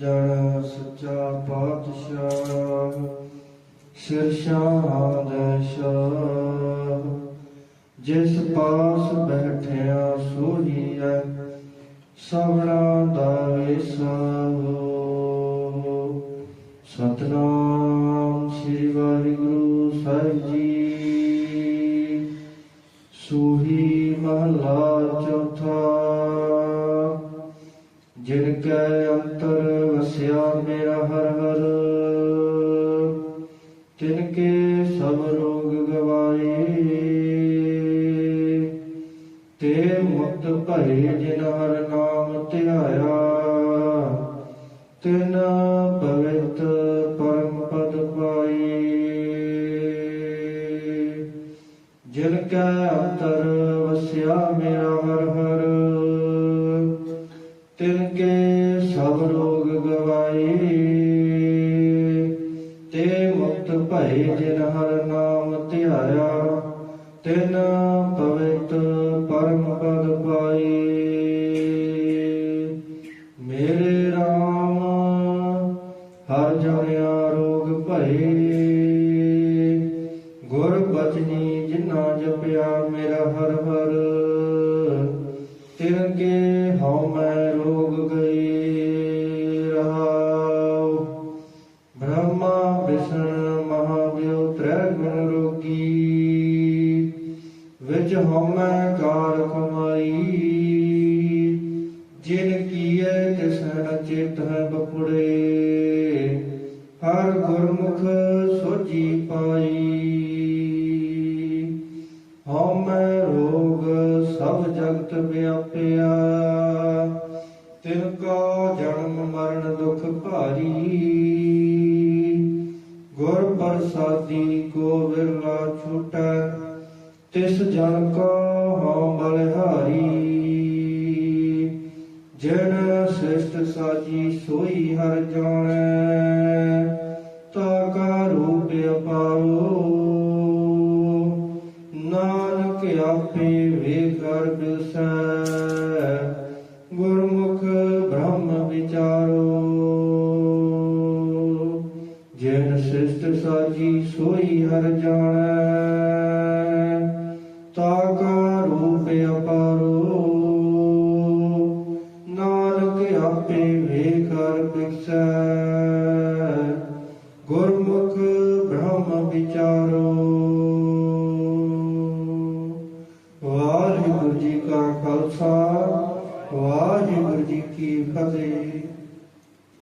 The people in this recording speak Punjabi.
ਜਨ ਸੱਚਾ ਪਾਤਸ਼ਾਹ, ਸਿਰਸ਼ਾਂ ਦੇ ਸ਼ਾਹ। ਜਿਸ ਪਾਸ ਬੈਠਿਆ ਸੋਹੀਐ ਸਭਨਾ ਦਾ ਵਿਸਾਹੋ ਸਤਨਾਮ ਸ੍ਰੀ ਵਾਹਿਗੁਰੂ ਸਾਹਿਬ ਜੀ। ਸੂਹੀ ਮਹਲਾ ਚੌਥਾ। ਜਿਨ ਕੈ ਅੰਤਰ ਵਸਿਆ ਮੇਰਾ ਹਰ ਹਰ। ਤਿਨ ਕੇ ਸਭ ਰੋਗ ਗਵਾਏ, ਤੇ ਮੁਕਤ ਭਏ ਜਿਨ ਹਰ ਨਾਮ ਧਿਆਇਆ। ਤਿਨ ਪਵਿੱਤ ਪਰਮ ਪਦ ਪਾਈ ਜਿਨ ਕੈ ਅੰਤਰ ਵਸਿਆ ਮੇਰਾ ਹਰ ਹਰ। ਤਿਨ ਕੇ ਸਭ ਰੋਗ ਤੇ ਮੁਕਤ ਭਏ ਜਿਨ ਹਰ ਨਾਮ ਧਿਆਇਆ ਤਿਨ ਪਵਿੱਤ ਪਰਮ ਪਦ ਪਾਈ ਮੇਰੇ RAM ਹਰ ਜਣਿਆ ਰੋਗ ਭਏ। ਗੁਰ ਬਚਨੀ ਜਿਨਾ ਜਪਿਆ ਮੇਰਾ ਹਰ ਹਰ, ਤਿਨ ਕੇ ਹਉ ਮੈਂ ਮਹਾਦੇਵ ਗੁਣ ਰੋਗੀ ਵਿਚ ਹਉਮੈ ਕਾਰ ਕਮਾਈ, ਜਿਨ ਕੀਏ ਤਿਸ ਨ ਚੇਤ ਹੈ ਬਪੁੜੇ ਹਰ ਗੁਰਮੁਖ ਸੋਜੀ ਪਾਈ। ਹਉਮੈ ਰੋਗ ਸਭ ਜਗਤ ਵਿਆਪਿਆ, ਤਿਨ ਕਾ ਜਨਮ ਮਰਨ ਦੁਖ ਭਾਰੀ ਗੁਰ ਪ੍ਰਸਾਦੀ ਕੋ ਵਿਰਲਾ ਛੁਟੈ, ਤਿਸ ਜਨ ਕੋ ਹਉ ਬਲਿਹਾਰੀ। ਜਿਨ ਸ੍ਰਿਸ਼ਟ ਸਾਜੀ ਸੋਈ ਹਰ ਜਾਣੈ ਜਿਨ ਸ੍ਰਿਸ਼ਟ ਸਾਜੀ ਸੋਈ ਹਰ ਜਾਣੈ। ਤਾ ਕਾ ਰੂਪ ਅਪਾਰੋ। ਨਾਨਕ ਆਪੇ ਵੇਖਰ ਬਿਸੈ ਗੁਰਮੁਖ ਬ੍ਰਹਮ ਵਿਚਾਰੋ। ਵਾਹਿਗੁਰੂ ਜੀ ਕਾ ਖਾਲਸਾ, ਵਾਹਿਗੁਰੂ ਜੀ ਕੀ ਫਤਿਹ।